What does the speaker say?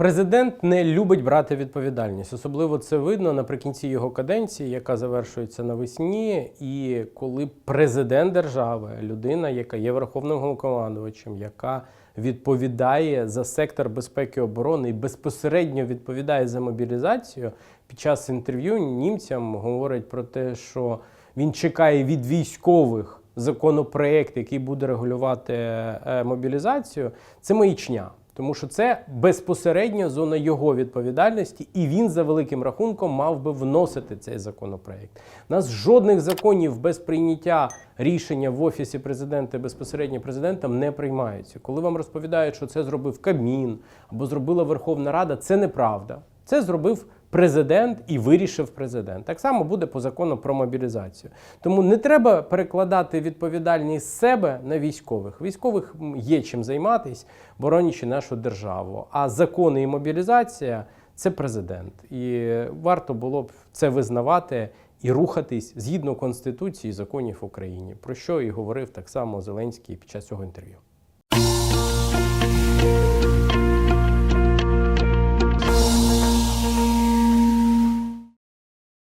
Президент не любить брати відповідальність. Особливо це видно наприкінці його каденції, яка завершується навесні. І коли президент держави, людина, яка є верховним головнокомандувачем, яка відповідає за сектор безпеки і оборони і безпосередньо відповідає за мобілізацію, під час інтерв'ю німцям говорить про те, що він чекає від військових законопроект, який буде регулювати е, мобілізацію, це маячня. Тому що це безпосередньо зона його відповідальності, і він за великим рахунком мав би вносити цей законопроект. У нас жодних законів без прийняття рішення в офісі президента безпосередньо президентом не приймаються. Коли вам розповідають, що це зробив Кабмін або зробила Верховна Рада, це неправда. Це зробив президент і вирішив президент. Так само буде по закону про мобілізацію. Тому не треба перекладати відповідальність з себе на військових. Військових є чим займатись, боронячи нашу державу. А закони і мобілізація це президент. І варто було б це визнавати і рухатись згідно Конституції і законів України, про що і говорив так само Зеленський під час цього інтерв'ю.